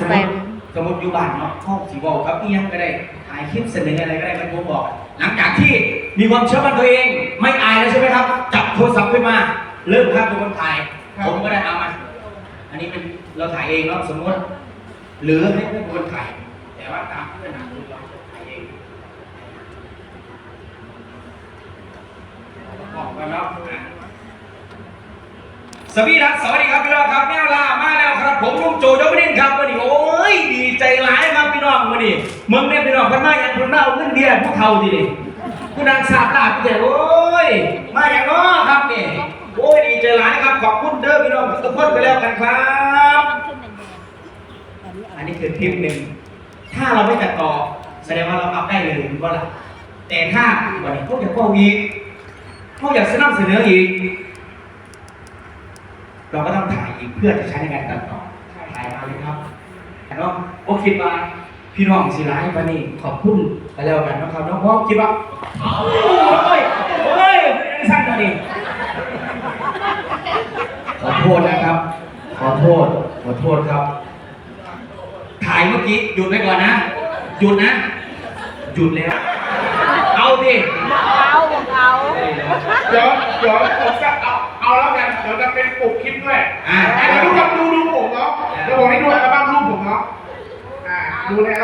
สมมติสมมติอยู่บ้านเนาะห้องสีบอกครับเอียงก็ได้ถ่ายคลิปเสนออะไรก็ได้มันผมบอก หลังจากที่มีความเชื่อมั่นตัวเอง ไม่อายแล้วใช่ไหมครับ จับโทรศัพท์ขึ้นมา เริ่มครับเป็นคนถ่าย ผมก็ได้เอามา อันนี้เป็นเราถ่ายเองเนาะสมมติ หรือให้เพื่อนคนถ่าย แต่ว่าตามเพื่อนหนังเราถ่ายเองบอกกันเนาะอะสวีดัสสวัสดีครับพี่น้องครับแมวลามาแล้วครับ น้องวันนี้เมืองเนี่ยพี่น้องพันมาอย่างคนเน่าเงินเดียผู้เฒ่าทีนี่ผู้นางสาบลาพี่เจ๋โอ้ย มาอย่างน้อครับเนี่ยโอ้ยดีใจร้ายครับขอบคุณเด้อพี่น้องทุกคนไปแล้วกันครับอันนี้คือคลิปหนึ่งถ้าเราไม่ตัดต่อแสดงว่าเราอัพได้เลยก็ล่ะแต่ถ้าวันนี้พวกอยากพวกอีกพวกอยากสนับเสนออีกเราก็ต้องถ่ายอีกเพื่อจะใช้ในการตัดต่อถ่ายมาเลยครับแต่น้องโอคิดว่า พี่น้องสิร้ายวันนี้ขอบคุณไปแล้วกันนะครับน้องพ่อคิดว่าโอ้ยโอ้ยสั้นตัวนี้ขอโทษนะครับ ขอโทษ ขอโทษครับ ถ่ายเมื่อกี้หยุดไว้ก่อนนะ หยุดนะ หยุดแล้ว เอาดิเอาของเขาเดี๋ยวเดี๋ยวผมจะเอาเอาแล้วกันเดี๋ยวจะเป็นปลุกคลิปด้วยอ่าเดี๋ยวทุกคนดูดูผมเนาะเดี๋ยวผมให้ดูอัลบั้มรูปผมเนาะอ่าดูเลย